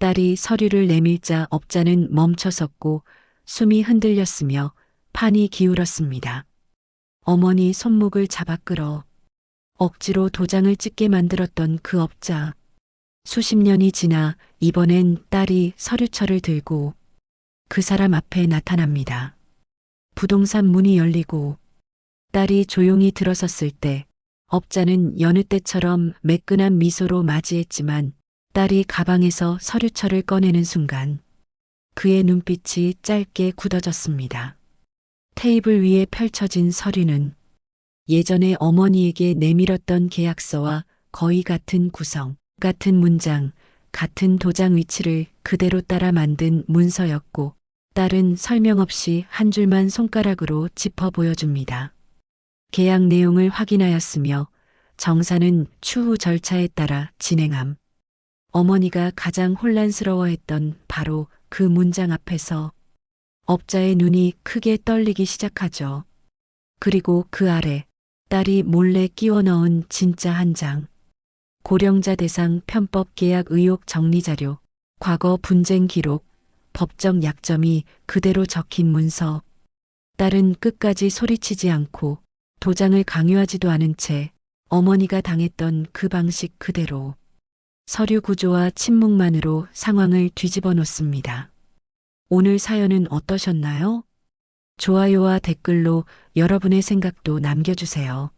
딸이 서류를 내밀자 업자는 멈춰섰고 숨이 흔들렸으며 판이 기울었습니다. 어머니 손목을 잡아 끌어 억지로 도장을 찍게 만들었던 그 업자. 수십 년이 지나 이번엔 딸이 서류철을 들고 그 사람 앞에 나타납니다. 부동산 문이 열리고 딸이 조용히 들어섰을 때 업자는 여느 때처럼 매끈한 미소로 맞이했지만 딸이 가방에서 서류철을 꺼내는 순간 그의 눈빛이 짧게 굳어졌습니다. 테이블 위에 펼쳐진 서류는 예전에 어머니에게 내밀었던 계약서와 거의 같은 구성, 같은 문장, 같은 도장 위치를 그대로 따라 만든 문서였고 딸은 설명 없이 한 줄만 손가락으로 짚어 보여줍니다. 계약 내용을 확인하였으며 정사는 추후 절차에 따라 진행함. 어머니가 가장 혼란스러워했던 바로 그 문장 앞에서 업자의 눈이 크게 떨리기 시작하죠. 그리고 그 아래 딸이 몰래 끼워 넣은 진짜 한 장. 고령자 대상 편법 계약 의혹 정리 자료, 과거 분쟁 기록, 법적 약점이 그대로 적힌 문서. 딸은 끝까지 소리치지 않고 도장을 강요하지도 않은 채 어머니가 당했던 그 방식 그대로 서류 구조와 침묵만으로 상황을 뒤집어 놓습니다. 오늘 사연은 어떠셨나요? 좋아요와 댓글로 여러분의 생각도 남겨주세요.